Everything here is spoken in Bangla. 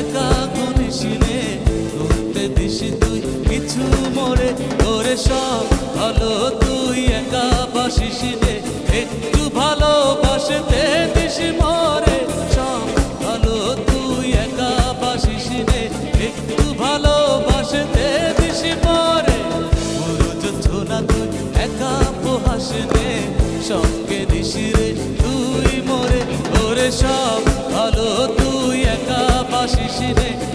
একা গুনশিনে করতে দিস তুই? কিছু মরে করে সব ভালো। তুই একা বাসিস রে একটু ভালোবাসতে দিস মরে সব ভালো। তুই একা বাসিস রে একটু ভালোবাসতে দিস মরে। ছো না তুই একা পোহাস রে সঙ্গে দিস রে তুই মরে। করে সব ভালো আশিস রে।